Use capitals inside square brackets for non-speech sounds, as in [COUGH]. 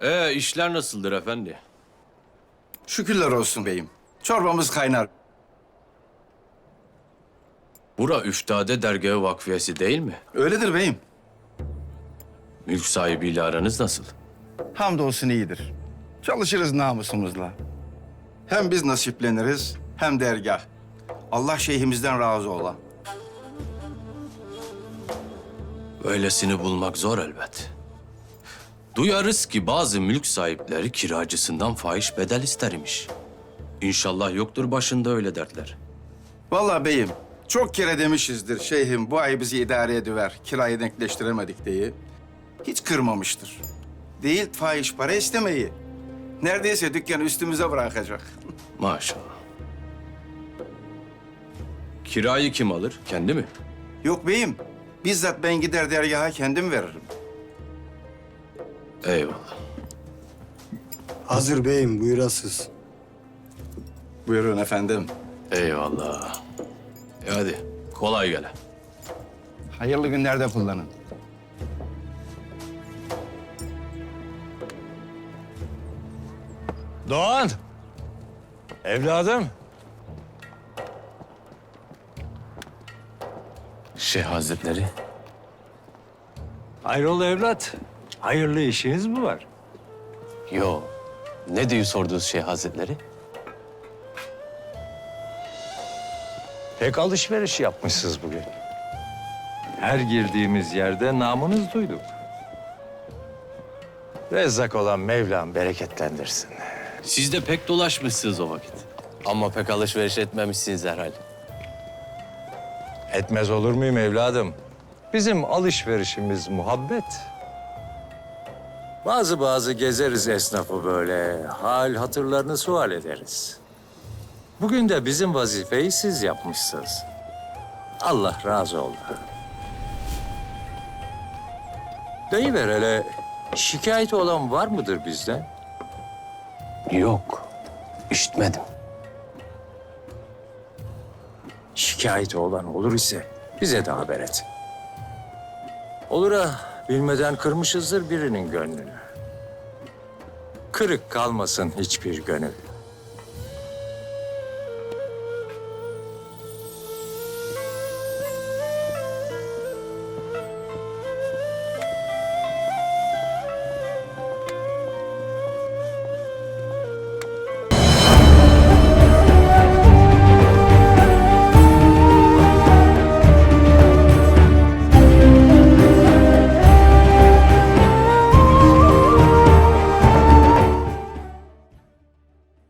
Ee işler nasıldır efendi? Şükürler olsun beyim. Çorbamız kaynar. Bura Üftade Dergahı Vakfiyesi değil mi? Öyledir beyim. Mülk sahibiyle aranız nasıl? Hamdolsun iyidir. Çalışırız namusumuzla. Hem biz nasipleniriz hem dergah. Allah şeyhimizden razı ola. Öylesini bulmak zor elbet. Duyarız ki bazı mülk sahipleri kiracısından fahiş bedel istermiş. İnşallah yoktur başında öyle dertler. Vallahi beyim çok kere demişizdir şeyhim bu ay bizi idare ediver. Kirayı denkleştiremedik diye. Hiç kırmamıştır. Değil fahiş para istemeyi. Neredeyse dükkanı üstümüze bırakacak. [LAUGHS] Maşallah. Kirayı kim alır? Kendi mi? Yok beyim. Bizzat ben gider dergaha kendim veririm. Eyvallah. Hazır beyim buyurasız. Buyurun efendim. Eyvallah. E hadi kolay gele. Hayırlı günlerde kullanın. Doğan! Evladım. Şeyh Hazretleri. Hayrola evlat? Hayırlı işiniz mi var? Yo. Ne diyor sorduğunuz Şeyh Hazretleri? Pek alışveriş yapmışsınız bugün. Her girdiğimiz yerde namınız duyduk. Rezzak olan Mevlam bereketlendirsin. Siz de pek dolaşmışsınız o vakit. Ama pek alışveriş etmemişsiniz herhalde. Etmez olur muyum evladım? Bizim alışverişimiz muhabbet. Bazı bazı gezeriz esnafı böyle. Hal hatırlarını sual ederiz. Bugün de bizim vazifeyi siz yapmışsınız. Allah razı olsun. Deyiver hele şikayeti olan var mıdır bizden? Yok. İşitmedim. Şikayeti olan olur ise bize de haber et. Olur ha bilmeden kırmışızdır birinin gönlünü. Kırık kalmasın hiçbir gönül.